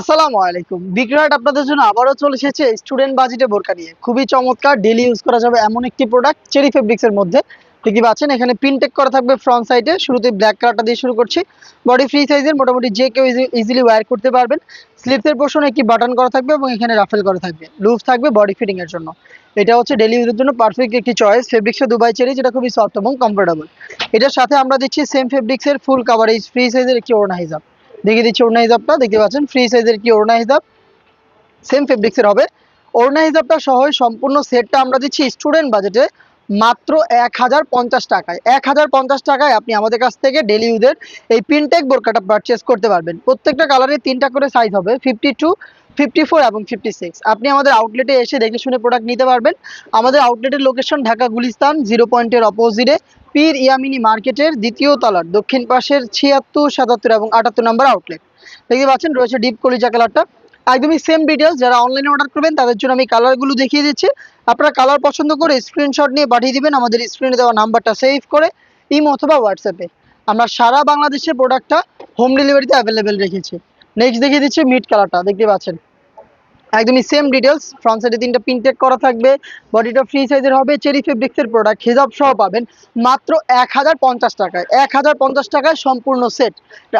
আসসালামু আলাইকুম। বিক্রয়ট আপনাদের জন্য আবারও চলে এসেছে স্টুডেন্ট বাজেটে বোরকা নিয়ে। খুবই চমৎকার ডেলি ইউজ করা যাবে এমন একটি প্রোডাক্ট চেরি ফেব্রিক্সের মধ্যে। দেখতে পাচ্ছেন, এখানে প্রিন্টেক করা থাকবে ফ্রন্ট সাইডে শুরুতে ব্ল্যাক কালারটা দিয়ে শুরু করছি। বডি ফ্রি সাইজের মোটামুটি যে কেউ ইজিলি ওয়্যার করতে পারবেন। স্লিপসের পোর্শনে একটি বাটন করা থাকবে এবং এখানে রাফেল করা থাকবে। লুজ থাকবে বডি ফিটিং এর জন্য। এটা হচ্ছে ডেলি ইউজের জন্য পারফেক্ট একটি চয়েস ফেব্রিক্সের দুবাই চেরি যেটা খুবই সফট এবং কমফোর্টেবল এটার সাথে আমরা দিচ্ছি সেম ফেব্রিক্সের ফুল কাভারেজ ফ্রি সাইজের একটি ওড়না হিসাব দেখিয়ে দিচ্ছি ওড়না হিসাবটা দেখতে পাচ্ছেন? ফ্রি সাইজের কি ওড়না হিসাব সেম ফেব্রিক্সের হবে। ওড়না হিসাবটা সহ সম্পূর্ণ সেটটা আমরা দিচ্ছি স্টুডেন্ট বাজেটে মাত্র এক হাজার পঞ্চাশ টাকায়। এক হাজার পঞ্চাশ টাকায় আপনি আমাদের কাছ থেকে ডেলি ইউজের এই প্রিন্টেক বোরকাটা পারচেস করতে পারবেন। প্রত্যেকটা কালারে তিনটা করে সাইজ হবে ফিফটি টু ফিফটি ফোর এবং ফিফটি সিক্স আপনি আমাদের আউটলেটে এসে দেখে শুনে প্রোডাক্ট নিতে পারবেন। আমাদের আউটলেটের লোকেশন ঢাকা গুলিস্তান জিরো পয়েন্টের অপোজিটে পীর ইয়ামিনী মার্কেটের দ্বিতীয় তলার, দক্ষিণ পাশের ছিয়াত্তর, সাতাত্তর এবং আটাত্তর নম্বর আউটলেট দেখতে পাচ্ছেন, রয়েছে ডিপ কলিজা কালারটা একদমই সেম ডিটেলস যারা অনলাইনে অর্ডার করবেন, তাদের জন্য আমি কালারগুলো দেখিয়ে দিচ্ছি। আপনারা কালার পছন্দ করে স্ক্রিনশট নিয়ে পাঠিয়ে দিবেন, আমাদের স্ক্রিনে দেওয়া নাম্বারটা সেভ করে ইমো অথবা হোয়াটসঅ্যাপে আমরা সারা বাংলাদেশে প্রোডাক্টটা হোম ডেলিভারিতে অ্যাভেলেবেল রেখেছি। নেক্সট দেখিয়ে দিচ্ছি মিড কালারটা দেখতে পাচ্ছেন? একদমই সেম ডিটেলস ফ্রন্ট সাইডে তিনটা প্রিন্টেড করা থাকবে বডিটা ফ্রি সাইজের হবে চেরি ফেব্রিক্সের প্রোডাক্ট হিজাব সহ পাবেন মাত্র এক হাজার পঞ্চাশ টাকায়, এক হাজার পঞ্চাশ টাকায় সম্পূর্ণ সেট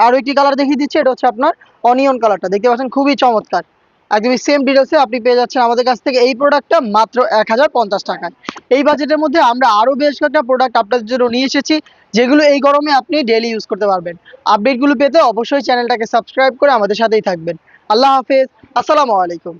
আরও একটি কালার দেখিয়ে দিচ্ছে, এটা হচ্ছে আপনার অনিয়ন কালারটা দেখতে পাচ্ছেন খুবই চমৎকার। একদমই সেম ডিটেলসে আপনি পেয়ে যাচ্ছেন আমাদের কাছ থেকে এই প্রোডাক্টটা মাত্র এক হাজার পঞ্চাশ টাকায়। এই বাজেটের মধ্যে আমরা আরও বেশ কয়েকটা প্রোডাক্ট আপনাদের জন্য নিয়ে এসেছি, যেগুলো এই গরমে আপনি ডেলি ইউজ করতে পারবেন। আপডেটগুলো পেতে অবশ্যই চ্যানেলটাকে সাবস্ক্রাইব করে আমাদের সাথেই থাকবেন। আল্লাহ হাফেজ, আসসালামু আলাইকুম।